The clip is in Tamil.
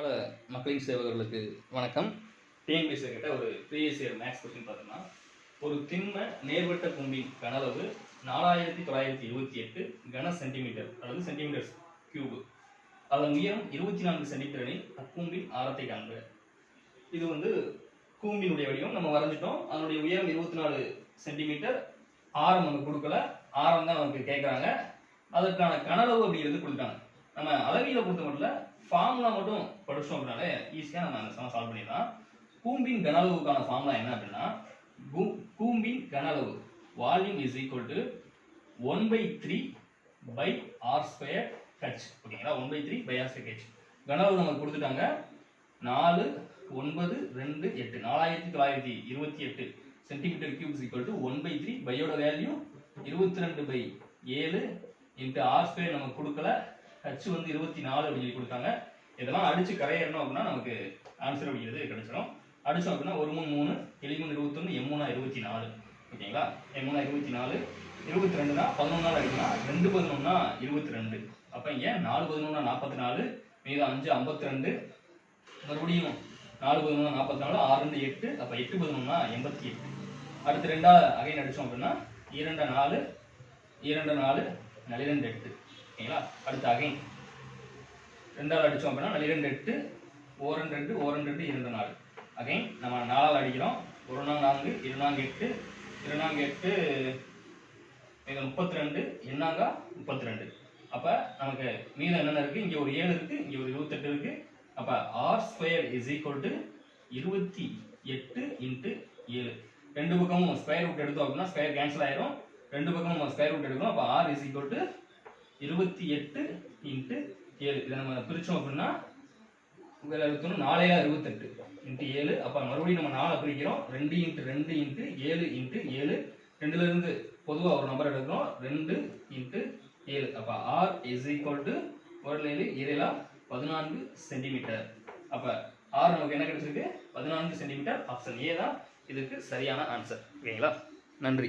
கால மக்களின் சேவகர்களுக்கு வணக்கம். டிஎன்பிஎஸ்சி கிட்ட ஒரு ப்ரீவியஸ் இயர் மேக்ஸ் கொஸ்டின் பார்த்தோம்னா ஒரு திண்ம நேர்வட்ட கும்பின் கனளவு நாலாயிரத்தி தொள்ளாயிரத்தி இருபத்தி எட்டு கன சென்டிமீட்டர் அல்லது சென்டிமீட்டர் கியூப் அதன் உயரம் இருபத்தி நான்கு சென்டிமீட்டர் அக்கூம்பின் ஆரத்தை காண்க. இது வந்து கூம்பினுடைய வடிவம். நம்ம வரைஞ்சிட்டோம். அதனுடைய உயரம் இருபத்தி நாலு சென்டிமீட்டர் ஆரம் நமக்கு கொடுக்கல. ஆரம் தான் நமக்கு கேட்குறாங்க அதற்கான கனளவு அப்படிங்கிறது கொடுத்தாங்க நம்ம அளவியலை பொறுத்த மட்டும் ஃபார்முலா மட்டும் படிச்சோம் அப்படின்னாலே ஈஸியாக நம்ம அந்த சமம் சால்வ் பண்ணிடலாம். கூம்பின் கனளவுக்கான ஃபார்முலா என்ன அப்படின்னா கூ- கூம்பின் கனளவு volume is equal to one by three by R square H ஓகேங்களா? One by three by R square H கனளவு நமக்கு கொடுத்துட்டாங்க. நாலு ஒன்பது ரெண்டு எட்டு. நாலாயிரத்தி தொள்ளாயிரத்தி இருபத்தி எட்டு. Centimetre cubes equal to one by three பையோட வேல்யூ இருபத்தி ரெண்டு பை ஏழு இன்ட்டு ஆர் ஸ்கொயர் நமக்கு கொடுக்கல. ஹச் வந்து இருபத்தி நாலு அப்படின்னு சொல்லி கொடுத்தாங்க. இதெல்லாம் அடிச்சு கரையேறணும் அப்படின்னா நமக்கு ஆன்சர் அப்படிங்கிறது கிடைச்சிடும் அடிச்சோம் அப்படின்னா ஒரு மூணு மூணு எலிமூணு இருபத்தொன்று எம்மூணா இருபத்தி நாலு. ஓகேங்களா? எம்மூணா இருபத்தி நாலு இருபத்தி ரெண்டுனா பதினொன்னால் நாள் ரெண்டு பதினொன்னா இருபத்தி ரெண்டு. அப்போ இங்கே நாலு பதினொன்னா நாற்பத்தி நாலு மீதம் அஞ்சு ஐம்பத்தி ரெண்டு. மறுபடியும் நாலு பதினொன்று நாற்பத்தி நாலு ஆறு ரெண்டு எட்டு அப்போ எட்டு பதினொன்னா எண்பத்தி எட்டு. அடுத்து ரெண்டா அகைன் அடித்தோம் அப்படின்னா இரண்டு நாலு இரண்டு நாலு நளிரெண்டு எட்டு. ஓகேங்களா? அடுத்து அகைன் ரெண்டாவது அடித்தோம் அப்படின்னா இரண்டு எட்டு ஓரண்டு ரெண்டு ஓரண்டு ரெண்டு இரண்டு நாலு. அகைன் நம்ம நாலாவது அடிக்கிறோம். ஒரு நாள் நான்கு இரு எட்டு இரு எட்டு இது முப்பத்தி ரெண்டு என்னாங்க? முப்பத்தி ரெண்டு அப்போ நமக்கு மீதம் என்னென்ன இருக்குது இங்கே ஒரு ஏழு இருக்குது இங்கே ஒரு இருபத்தெட்டு இருக்குது அப்போ R square is equal to இருபத்தி எட்டு இன்ட்டு ஏழு. ரெண்டு பக்கமும் ஸ்கொயர் ரூட் எடுத்தோம் அப்படின்னா ஸ்கொயர் கேன்சல் ஆயிரும். ரெண்டு பக்கமும் ஸ்கொயர் ரூட் எடுக்கணும். அப்போ ஆர் இஸ் ஈக்குவல் டு இருபத்தி எட்டு இன்ட்டு ஏழு. இதை நம்ம பிரித்தோம் அப்படின்னா இதில் இருக்கணும் நாலையா இருபத்தெட்டு. இன்ட்டு ஏழு. அப்போ மறுபடியும் நம்ம நாலை பிரிக்கிறோம். ரெண்டு இன்ட்டு ரெண்டு இன்ட்டு ஏழு இன்ட்டு ஏழு. ரெண்டுலேருந்து பொதுவாக ஒரு நம்பர் எடுக்கிறோம். ரெண்டு இன்ட்டு ஏழு. அப்போ ஆர் இஸ் ஈக்குவல் டு ஒரு ஏழு ஏழா பதினான்கு சென்டிமீட்டர் அப்போ ஆர் நமக்கு என்ன கிடைச்சிருக்கு? பதினான்கு சென்டிமீட்டர் ஆப்ஷன் ஏ தான் இதுக்கு சரியான ஆன்சர் ஓகேங்களா? நன்றி.